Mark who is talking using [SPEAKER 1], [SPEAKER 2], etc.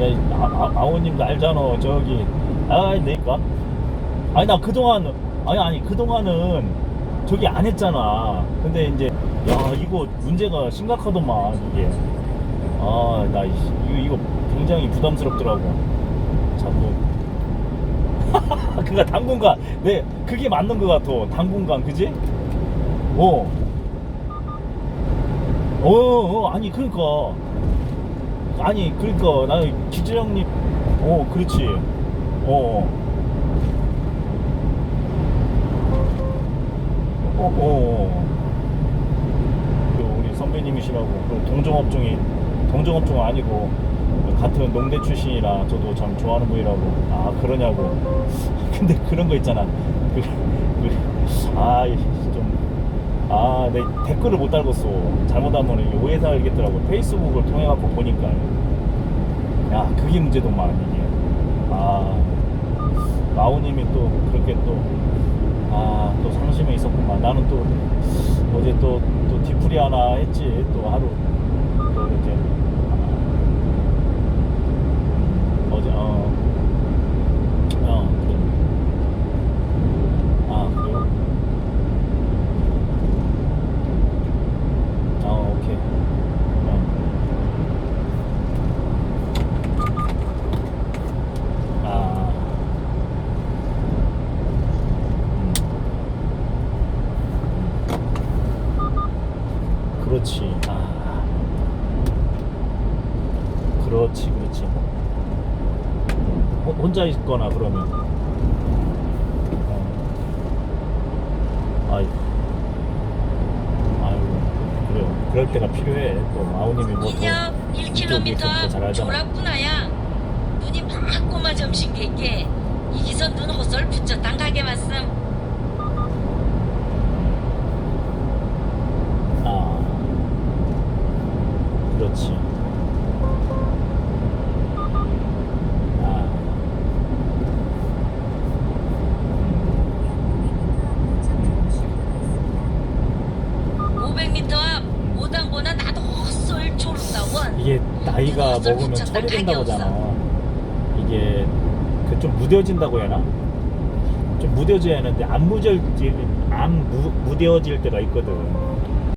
[SPEAKER 1] 야, 아, 아, 아오님도 알잖아. 저기, 아, 내가. 아니, 나 그동안, 아니, 아니, 그동안은 저기 안 했잖아. 근데 이제, 야, 이거 문제가 심각하더만, 이게. 아, 나, 이씨, 이거, 이거 굉장히 부담스럽더라고. 자꾸. 그니까 당분간, 네, 그게 맞는 것 같아. 당분간, 그지? 어. 어, 어, 아니, 그러니까. 아니, 그러니까, 나는 기재 형님, 어, 그렇지. 어, 어, 어, 어. 그 우리 선배님이시라고, 그 동종업종이, 동종업종 아니고, 같은 농대 출신이라 저도 참 좋아하는 분이라고. 아, 그러냐고. 근데 그런 거 있잖아. 그, 그, 아, 이 좀. 아, 내 댓글을 못 달궜어. 잘못하면 오해사 알겠더라고. 페이스북을 통해 갖고 보니까. 야, 그게 문제더만 이게. 아, 마오님이 또 그렇게 또, 아, 또 상심에 있었구만. 나는 또 어제 또, 또 뒤풀이 하나 했지. 또 하루 또 이렇게. 아, 어제, 어, 어, 그래. 아, 그래요? 아, 오케이. 어. 아. 음. 그렇지. 아. 그렇지, 그렇지. 호- 혼자 있거나 그러면. 어. 그래요. 그럴 때가 필요해. 또 아우님이 뭐 더. 이쪽 밑에
[SPEAKER 2] 1km 잘앞
[SPEAKER 1] 알잖아.
[SPEAKER 2] 졸았구나야 눈이 막 꼬마 점심 개게 이기선 눈 붙여 땅가게 왔음
[SPEAKER 1] 아. 그렇지. 아.
[SPEAKER 2] 500m 앞 오당보나 나도 헛설 졸다원
[SPEAKER 1] 이게 나이가 먹으면. 철이 된다고 하잖아. 이게 그 좀 무뎌진다고 해야 하나? 좀 무뎌져야 하는데 안 무뎌질 안 무, 무뎌질 때가 있거든.